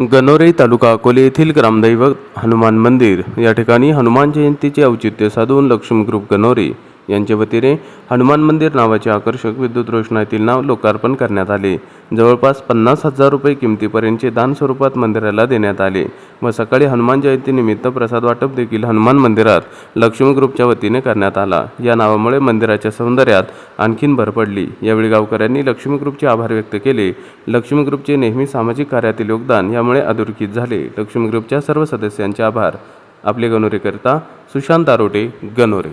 गणोरे तालुका अकोले येथील ग्रामदैवत हनुमान मंदिर. या ठिकाणी हनुमान जयंतीचे औचित्य साधून लक्ष्मी ग्रुप गणोरे यांच्या वतीने हनुमान मंदिर नावाचे आकर्षक विद्युत रोषणातील नाव लोकार्पण करण्यात आले. जवळपास पन्नास हजार रुपये किमतीपर्यंतचे दान स्वरूपात मंदिराला देण्यात आले. व सकाळी हनुमान जयंतीनिमित्त प्रसाद वाटप देखील हनुमान मंदिरात लक्ष्मी ग्रुपच्या वतीने करण्यात आला. या नावामुळे मंदिराच्या सौंदर्यात आणखीन भर पडली. यावेळी गावकऱ्यांनी लक्ष्मी ग्रुपचे आभार व्यक्त केले. लक्ष्मी ग्रुपचे नेहमी सामाजिक कार्यातील योगदान यामुळे अधोरेखित झाले. लक्ष्मी ग्रुपच्या सर्व सदस्यांचे आभार. आपले गणोरेकरता सुशांत आरोटे गणोरे.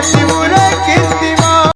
Shivura.